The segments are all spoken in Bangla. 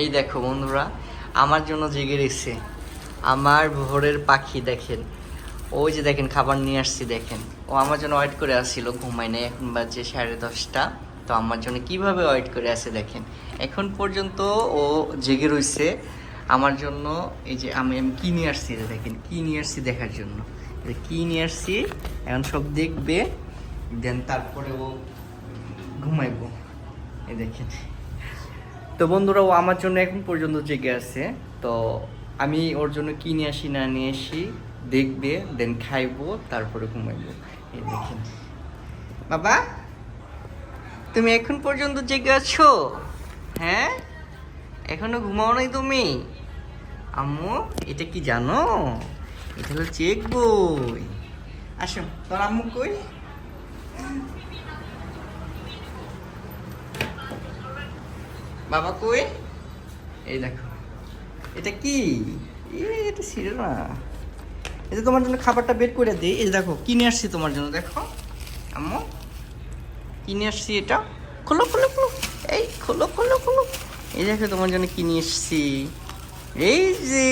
এই দেখো বন্ধুরা, আমার জন্য জেগে রয়েছে। আমার ভোরের পাখি দেখেন। ওই যে দেখেন, খাবার নিয়ে আসছি দেখেন। ও আমার জন্য ওয়েট করে আসছিল ঘুমাই নাই, এখন বাজে সাড়ে দশটা। তো আমার জন্য কীভাবে ওয়েট করে আছে দেখেন। এখন পর্যন্ত ও জেগে রয়েছে। আমার জন্য এই যে আমি আমি কী নিয়ে আসছি দেখেন, কী নিয়ে আসছি দেখার জন্য। কী নিয়ে আসছি, এখন সব দেখবে, দেন তারপরে ও ঘুমাইবো। এই দেখেন। তো বন্ধুরা ও আমার জন্য এখন পর্যন্ত জেগে আছে। তো আমি ওর জন্য কি নিয়ে আসি, না নিয়ে আসি, দেখবে দেন খাইবো, তারপরে ঘুমাইবো। দেখেন। বাবা, তুমি এখন পর্যন্ত জেগে আছো? হ্যাঁ? এখনও ঘুমাও নাই তুমি? আম্মু, এটা কি জানো? এটা হলো চেক বই। আসো, তোর আম্মু কই? বাবা কই? এই দেখো। এটা কি? এটা ছিল না এই যে তোমার জন্য খাবারটা বের করে দিই। এই দেখো, কিনে আসছি তোমার জন্য, দেখো। আম্মু, কিনে আসছি এটা। খোলো খোলো খোলো। এই, খোলো খোলো খোলো। এই দেখো, তোমার জন্য কিনে এসছি। এই যে।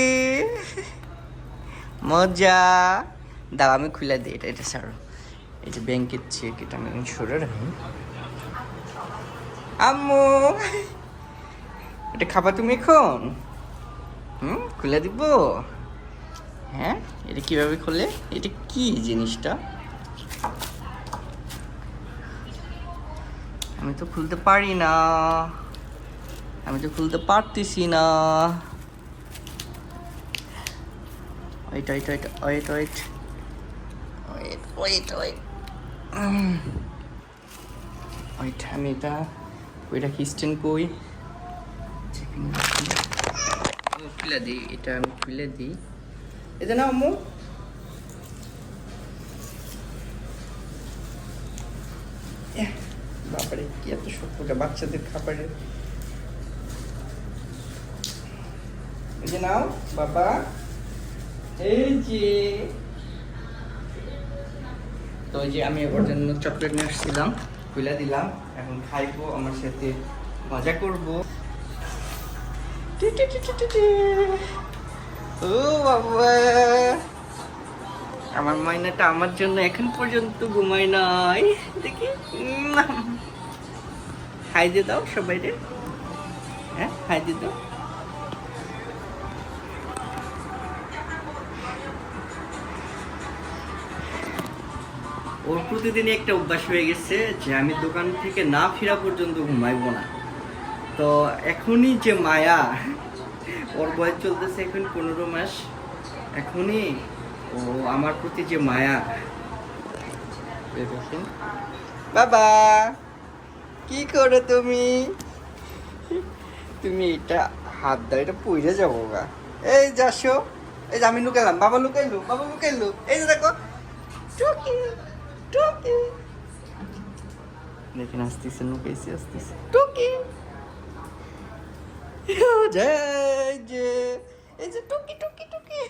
মজা। দাও, আমি খুলে দিই এটা এটা ছাড়ো। এই যে ব্যাংকের চেক এটা আমি সরে রাখি আম্মু। এটা খাবা তুমি এখন? হুম, খুলে দিব হ্যাঁ এটা কীভাবে খুলে এটা কি জিনিসটা? আমি তো খুলতে পারি না। আমি তো খুলতে পারতেছি না। Wait wait wait wait wait wait wait wait wait আমি এটা ওইটা খ্রিস্টান কই খুলে দিই, এটা আমি খুলে দিই। এটা না আম্মু। কি এত বাচ্চাদের খাবারের। এই নাও, বাবা। এই যে। তো যে আমি ওর জন্য চকলেট নিয়ে আসছিলাম খুলে দিলাম। এখন খাইবো, আমার সাথে মজা করব। ও বাবা। আমার মাইনাটা আমার জন্য এখন পর্যন্ত ঘুমায় নাই। দেখি। হাই দিয়ে দাও সবাই রে। হ্যাঁ হাই দিয়ে দাও। ওর প্রতিদিনই একটা অভ্যাস হয়ে গেছে যে আমি দোকান থেকে না ফেরা পর্যন্ত ঘুমাইবো না। তো এখনই যে মায়া, ওর বয়স চলতেছে এখন পনেরো মাস, এখনই ও আমার প্রতি যে মায়া। বাবা, কি করো তুমি? তুমি এটা হাত দাও এটা পইরে যাব গা। এই যাসো এই যে আমি লুকাইলাম। বাবা লুকাইলো বাবা লুকাইলো। এই যে দেখো। টুকি টুকি। দেখেন, আসতেছে, লুকাইছে, আসতেছে। টুকি। যে এই যে টুকি টুকি টুকি।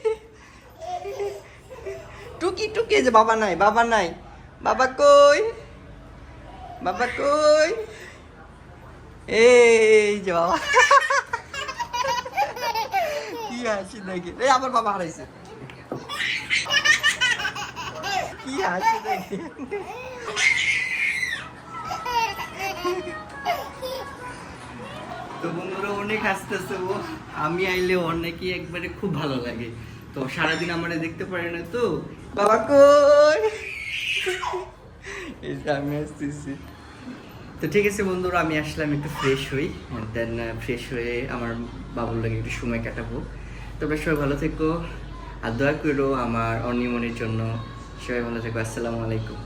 টুকি টুকি যে বাবা নাই বাবা নাই। বাবা কই? বাবা কই? এই যে বাবা। কি হাসি দেখি। এই আমার বাবা হারাইছে। কি হাসি দেখি। তো বন্ধুরা অনেক হাসতেছে ও আমি আইলে অনেকই একবারে খুব ভালো লাগে। তো সারাদিন আমার দেখতে পারে না তো? বাবা কই? আমি আসতেছি। তো ঠিক আছে বন্ধুরা, আমি আসলাম একটু ফ্রেশ হই দেন ফ্রেশ হয়ে আমার বাবুর লাগে একটু সময় কাটাবো। তোমরা সবাই ভালো থেকো, আর দয়া করো আমার অনিমনের জন্য। সবাই ভালো থেকো, আসসালামু আলাইকুম।